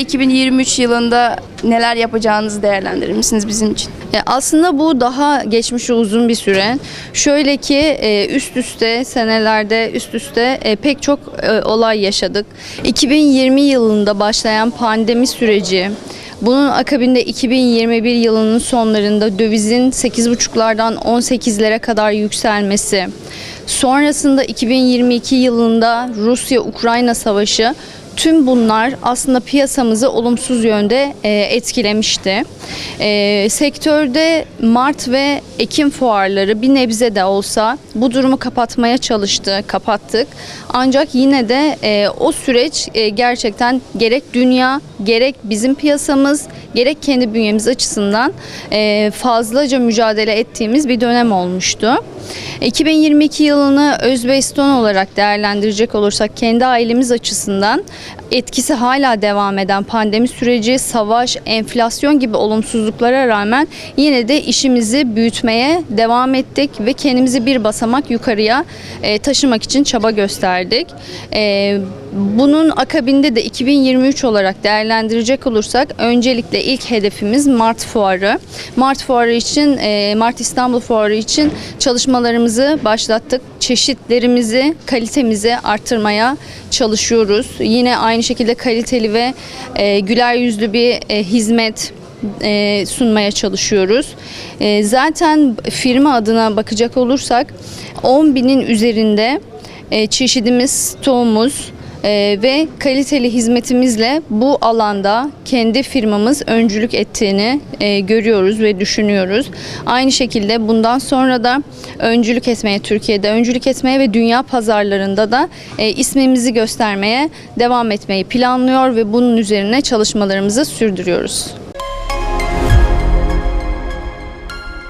2023 yılında neler yapacağınızı değerlendirir misiniz bizim için? Ya aslında bu daha geçmişi uzun bir süre. Şöyle ki e, üst üste senelerde üst üste e, pek çok e, olay yaşadık. 2020 yılında başlayan pandemi süreci, bunun akabinde 2021 yılının sonlarında dövizin 8,5'lardan 18'lere kadar yükselmesi, sonrasında 2022 yılında Rusya-Ukrayna savaşı Tüm bunlar aslında piyasamızı olumsuz yönde e, etkilemişti. E, sektörde Mart ve Ekim fuarları bir nebze de olsa bu durumu kapatmaya çalıştı, kapattık. Ancak yine de e, o süreç gerçekten gerek dünya, gerek bizim piyasamız, gerek kendi bünyemiz açısından e, fazlaca mücadele ettiğimiz bir dönem olmuştu. 2022 yılını Özbekistan olarak değerlendirecek olursak kendi ailemiz açısından etkisi hala devam eden pandemi süreci, savaş, enflasyon gibi olumsuzluklara rağmen yine de işimizi büyütmeye devam ettik ve kendimizi bir basamak yukarıya e, taşımak için çaba gösterdik. Bunun akabinde de 2023 olarak değerlendirecek olursak öncelikle ilk hedefimiz Mart Fuarı. Mart Fuarı için, e, Mart İstanbul Fuarı için çalışmalarımızı başlattık. Çeşitlerimizi, kalitemizi arttırmaya çalışıyoruz. Yine aynı şekilde kaliteli ve e, güler yüzlü bir e, hizmet sunmaya çalışıyoruz. Zaten firma adına bakacak olursak 10 binin üzerinde e, çeşidimiz, stoğumuz, ee, ve kaliteli hizmetimizle bu alanda kendi firmamız öncülük ettiğini e, görüyoruz ve düşünüyoruz. Aynı şekilde bundan sonra da öncülük etmeye, Türkiye'de öncülük etmeye ve dünya pazarlarında da e, ismimizi göstermeye devam etmeyi planlıyor ve bunun üzerine çalışmalarımızı sürdürüyoruz.